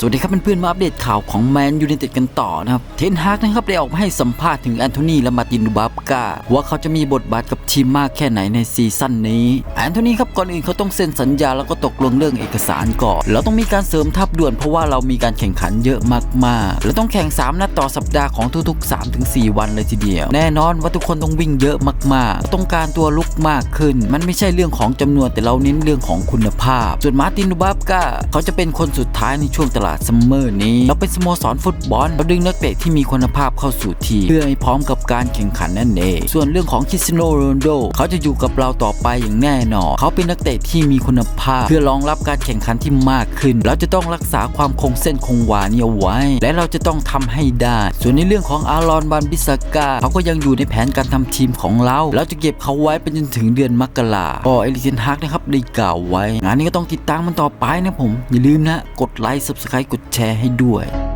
สวัสดีครับเพื่อนๆมาอัปเดตข่าวของแมนยูไนเต็ดกันต่อนะครับ เทนฮากนะครับได้ออกมาให้สัมภาษณ์ถึงแอนโทนีและมาร์ตินดูบับกาว่าเขาจะมีบทบาทกับทีมมากแค่ไหนในซีซั่นนี้ แอนโทนีครับก่อนอื่นเขาต้องเซ็นสัญญาแล้วก็ตกลงเรื่องเอกสารก่อนเราต้องมีการเสริมทัพด่วนเพราะว่าเรามีการแข่งขันเยอะมากๆเราต้องแข่ง 3 นัดต่อสัปดาห์ของทุกๆ 3-4 วันเลยทีเดียว แน่นอนว่าทุกคนต้องวิ่งเยอะมากๆ ต้องการตัวลุกมากขึ้น มันไม่ใช่เรื่องของจำนวนแต่เราเน้นเรื่องของคุณภาพ ส่วนมาตินดูบับกาเขาจะเป็นคนสุดท้ายในช่วงตลาดซัมเมอร์นี้เราเป็นสโมสรฟุตบอลเราดึงนักเตะที่มีคุณภาพเข้าสู่ทีมเพื่อให้พร้อมกับการแข่งขันนั่นเอง ส่วนเรื่องของคริสโนโรนโดเขาจะอยู่กับเราต่อไปอย่างแน่นอน เขาเป็นนักเตะที่มีคุณภาพ เพื่อรองรับการแข่งขันที่มากขึ้น เราจะต้องรักษาความคงเส้นคงวานี้เอาไว้ และเราจะต้องทำให้ได้ ส่วนในเรื่องของอารอนบันบิสกาเขาก็ยังอยู่ในแผนการทำทีมของเรา เราจะเก็บเขาไว้ไปจนถึงเดือนมกราก็เอลิเซนฮักนะครับได้กล่าวไว้ งานนี้ก็ต้องติดตามมันต่อไปนะผม อย่าลืมนะ กดไลค์ subscribe กดแชร์ให้ด้วย